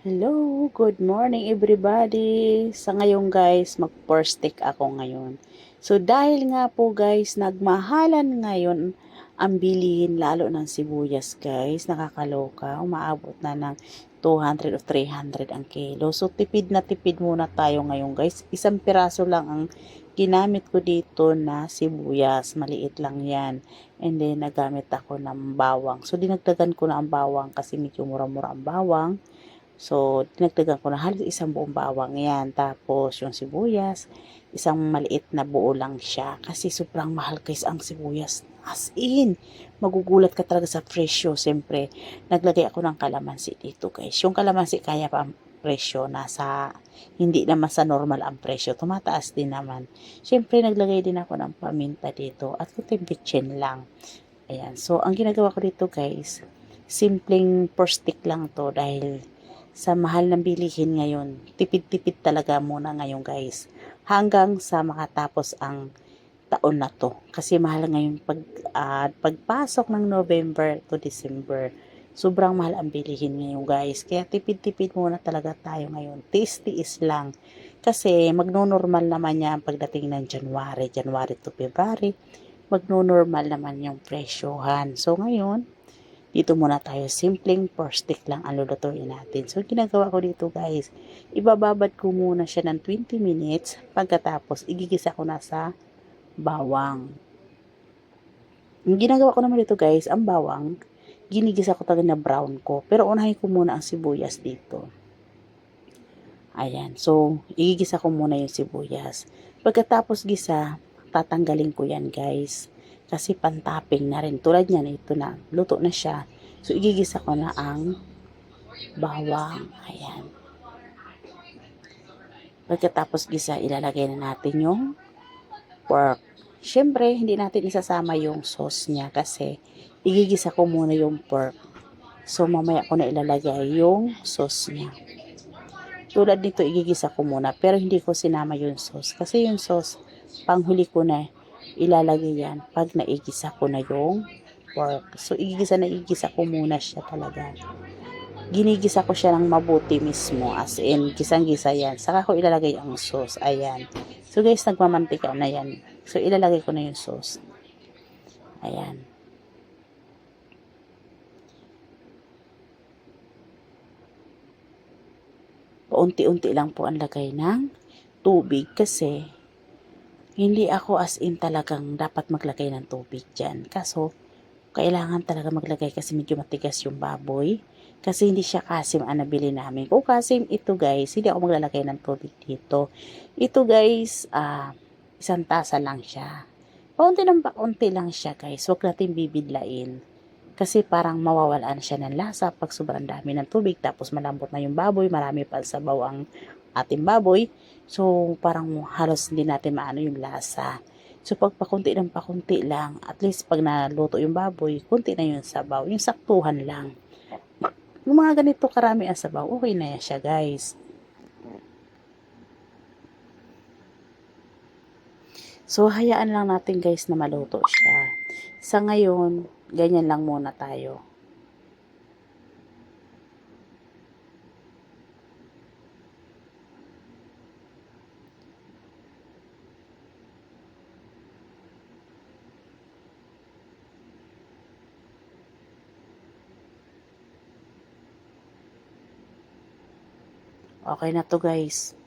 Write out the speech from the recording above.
Hello, good morning everybody. Sa ngayon guys, mag-first take ako ngayon. So dahil nga po guys, nagmahalan ngayon ang bilihin lalo ng sibuyas guys. Nakakaloka, umaabot na ng 200 o 300 ang kilo. So tipid na tipid muna tayo ngayon guys. Isang piraso lang ang ginamit ko dito na sibuyas. Maliit lang yan. And then nagamit ako ng bawang. So dinagdagan ko na ang bawang kasi medyo mura-mura ang bawang. So, dinagdagan ko na halos isang buong bawang yan. Tapos, yung sibuyas, isang maliit na buo lang siya. Kasi sobrang mahal guys ang sibuyas. As in, magugulat ka talaga sa presyo. Siyempre, naglagay ako ng kalamansi dito guys. Yung kalamansi kaya pa ang presyo nasa hindi naman sa normal ang presyo tumataas din naman syempre naglagay din ako ng paminta dito at kuting bitchin lang ayan so ang ginagawa ko dito guys simpleng first stick lang to dahil sa mahal ng bilihin ngayon. Tipid-tipid talaga muna ngayon guys. Hanggang sa makatapos ang taon na to. Kasi mahal ngayon pag, uh, pagpasok ng November to December. Sobrang mahal ang bilihin ngayon guys. Kaya tipid-tipid muna talaga tayo ngayon. Taste-tiis lang. Kasi magno-normal naman yan pagdating ng January, January to February. Magno-normal naman yung presyohan. So ngayon, dito muna tayo, simpleng first stick lang ang lulutuin natin. So, ginagawa ko dito guys, ibababad ko muna siya ng 20 minutes, pagkatapos igigisa ko na sa bawang. Ang ginagawa ko naman dito guys, ang bawang, ginigisa ko talaga na brown ko. Pero unahin ko muna ang sibuyas dito. Ayan, so, igigisa ko muna yung sibuyas. Pagkatapos gisa, tatanggalin ko yan guys kasi pantapping na rin. Tulad niyan, ito na, luto na siya. So, igigisa ko na ang bawang. Ayan. Pagkatapos gisa, ilalagay na natin yung pork. Siyempre, hindi natin isasama yung sauce niya kasi igigisa ko muna yung pork. So, mamaya ko na ilalagay yung sauce niya. Tulad nito, igigisa ko muna. Pero hindi ko sinama yung sauce. Kasi yung sauce, panghuli ko na ilalagay yan pag naigisa ko na yung pork. So, igisa na igisa ko muna siya talaga. Ginigisa ko siya ng mabuti mismo. As in, gisang-gisa yan. Saka ko ilalagay ang sauce. Ayan. So, guys, nagmamantika na yan. So, ilalagay ko na yung sauce. Ayan. Paunti-unti lang po ang lagay ng tubig kasi hindi ako as in talagang dapat maglagay ng tubig dyan. Kaso, kailangan talaga maglagay kasi medyo matigas yung baboy. Kasi hindi siya kasim ang nabili namin. Kung kasim ito guys, hindi ako maglalagay ng tubig dito. Ito guys, uh, isang tasa lang siya. Paunti lang paunti lang siya guys. Huwag natin bibidlain. Kasi parang mawawalaan siya ng lasa pag sobrang dami ng tubig. Tapos malambot na yung baboy, marami pa sabaw ang ating baboy. So, parang halos hindi natin maano yung lasa. So, pag pakunti ng pakunti lang, at least pag naluto yung baboy, kunti na yung sabaw. Yung saktuhan lang. Yung mga ganito karami ang sabaw, okay na siya guys. So, hayaan lang natin guys na maluto siya. Sa ngayon, ganyan lang muna tayo. Okay na to guys.